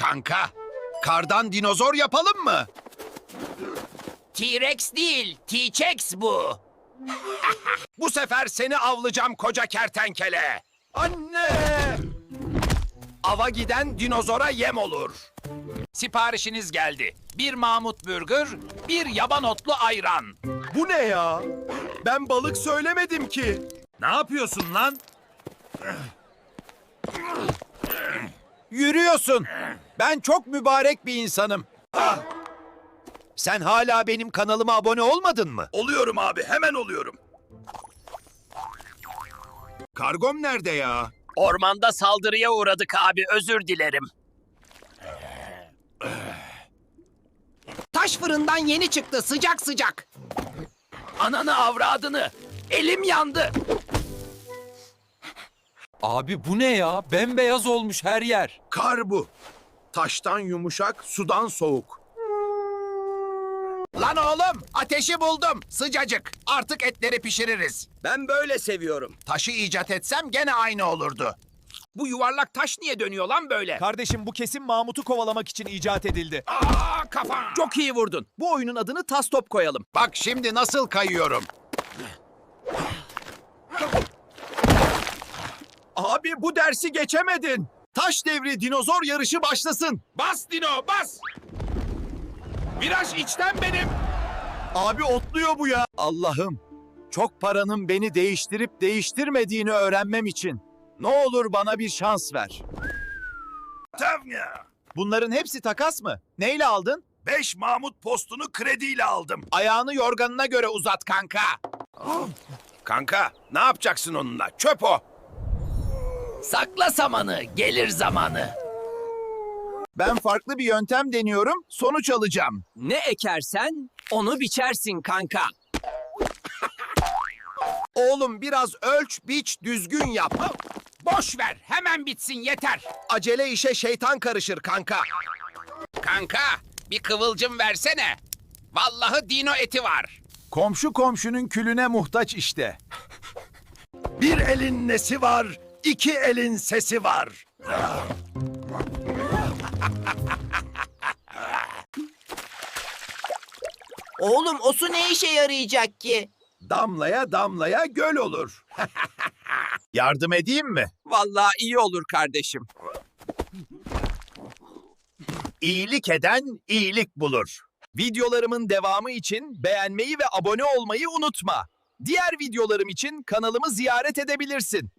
Kanka, kardan dinozor yapalım mı? T-Rex değil, T-Chex bu. Bu sefer seni avlayacağım koca kertenkele. Anne! Ava giden dinozora yem olur. Siparişiniz geldi. Bir Mahmut Burger, bir yaban otlu ayran. Bu ne ya? Ben balık söylemedim ki. Ne yapıyorsun lan? Yürüyorsun. Ben çok mübarek bir insanım. Sen hala benim kanalıma abone olmadın mı? Oluyorum abi, hemen oluyorum. Kargom nerede ya? Ormanda saldırıya uğradık abi, özür dilerim. Taş fırından yeni çıktı, sıcak sıcak. Ananı avradını, elim yandı. Abi bu ne ya? Bembeyaz olmuş her yer. Kar bu. Taştan yumuşak, sudan soğuk. Lan oğlum, ateşi buldum. Sıcacık. Artık etleri pişiririz. Ben böyle seviyorum. Taşı icat etsem gene aynı olurdu. Bu yuvarlak taş niye dönüyor lan böyle? Kardeşim bu kesin Mahmut'u kovalamak için icat edildi. Aa kafam. Çok iyi vurdun. Bu oyunun adını tas top koyalım. Bak şimdi nasıl kayıyorum. Abi bu dersi geçemedin. Taş devri dinozor yarışı başlasın. Bas Dino bas. Viraj içten benim. Abi otluyor bu ya. Allah'ım. Çok paranın beni değiştirip değiştirmediğini öğrenmem için. Ne olur bana bir şans ver. Tamam ya. Bunların hepsi takas mı? Neyle aldın? Beş Mahmut postunu krediyle aldım. Ayağını yorganına göre uzat kanka. Kanka, ne yapacaksın onunla? Çöp o. Sakla samanı, gelir zamanı. Ben farklı bir yöntem deniyorum, sonuç alacağım. Ne ekersen onu biçersin kanka. Oğlum biraz ölç, biç, düzgün yap. Boş ver, hemen bitsin yeter. Acele işe şeytan karışır kanka. Kanka, bir kıvılcım versene. Vallahi dino eti var. Komşu komşunun külüne muhtaç işte. Bir elin nesi var, iki elin sesi var. Oğlum o su ne işe yarayacak ki? Damlaya damlaya göl olur. Yardım edeyim mi? Vallahi iyi olur kardeşim. İyilik eden iyilik bulur. Videolarımın devamı için beğenmeyi ve abone olmayı unutma. Diğer videolarım için kanalımı ziyaret edebilirsin.